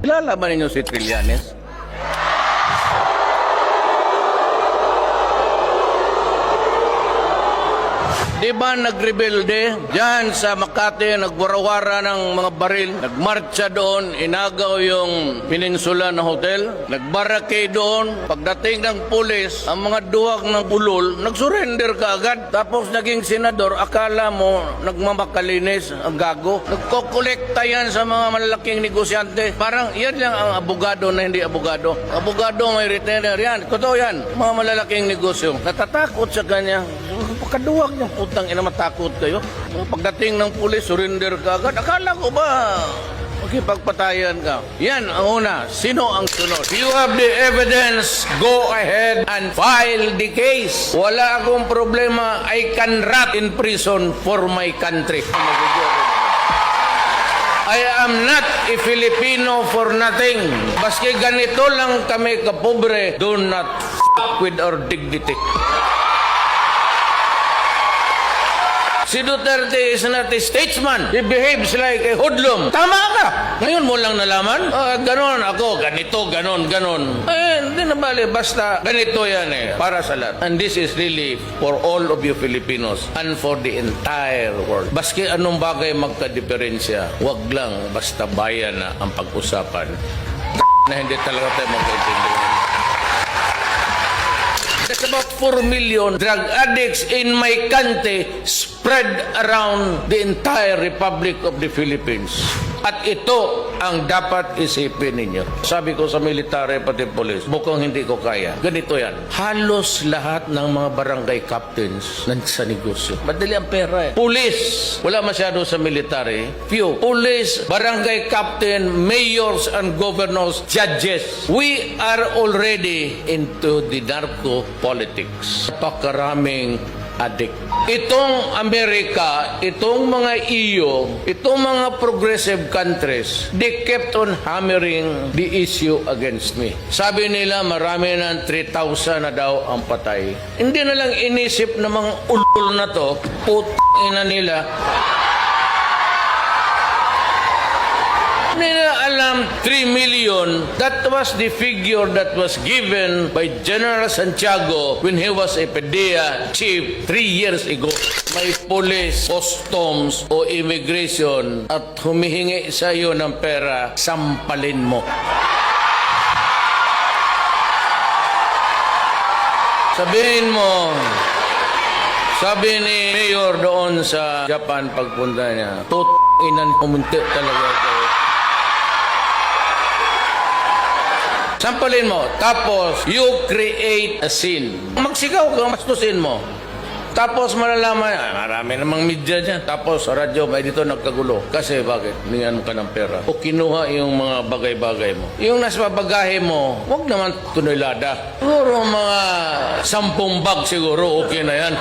Kilala ba ninyo si Trillanes? Di ba nagrebelde? Diyan sa Makati, nagwarawara ng mga baril. Nagmarcha doon, inagaw yung peninsula na hotel. Nagbarake doon. Pagdating ng pulis, ang mga duwag ng bulol, nagsurrender ka agad. Tapos naging senador, akala mo nagmamakalinis ang gago. Nagkokolekta yan sa mga malalaking negosyante. Parang yan lang ang abogado na hindi abogado. Abogado may retainer yan. Totoo yan. Mga malalaking negosyo. Natatakot sa kanya. Pagkaduwag niyang putang ina matakot kayo. Pagdating ng pulis, surrender ka agad. Akala ko ba makipagpatayan ka? Yan ang una. Sino ang sunod? You have the evidence. Go ahead and file the case. Wala akong problema. I can rot in prison for my country. I am not a Filipino for nothing. Baski ganito lang kami kapobre, do not f- with our dignity. Si Duterte is not a statesman. He behaves like a hoodlum. Tama ka. Ngayon mo lang nalaman? Ah, ganon ako, ganito, ganon, ganon. Eh, hindi na bali. Basta ganito yan eh. Para sa lahat. And this is really for all of you Filipinos and for the entire world. Baski anong bagay magka-diferensya, wag lang basta bayan na ang pag-usapan. na hindi talaga tayo magkaintindihan. About 4 million drug addicts in my country spread around the entire Republic of the Philippines. At ito ang dapat isipin ninyo. Sabi ko sa military pati police, mukhang hindi ko kaya. Ganito yan. Halos lahat ng mga barangay captains sa negosyo. Madali ang pera eh. Police, wala masyado sa military. Few. Police, barangay captain, mayors and governors, judges. We are already into the narco politics. Napakaraming addict. Itong Amerika, itong mga EU, itong mga progressive countries, they kept on hammering the issue against me. Sabi nila marami ng 3,000 na daw ang patay. Hindi na lang inisip ng mga ulol na to, put ina nila, 3 million. That was the figure that was given by General Santiago when he was a PDEA chief 3 years ago. May police, customs o immigration at humihingi sa iyo ng pera, sampalin mo. Sabihin mo, sabi ni Mayor doon sa Japan pagpunta niya, tut inan pumunti talaga kayo. Sampalin mo. Tapos, you create a scene. Magsigaw ka, mastusin mo. Tapos malalaman, ah, marami namang media dyan. Tapos sa radyo, may dito nagkagulo. Kasi bakit? Ningan ka ng pera. O kinuha yung mga bagay-bagay mo. Yung nasa bagahe mo, wag naman tunilada. Siguro mga sampung bag siguro, okay na yan.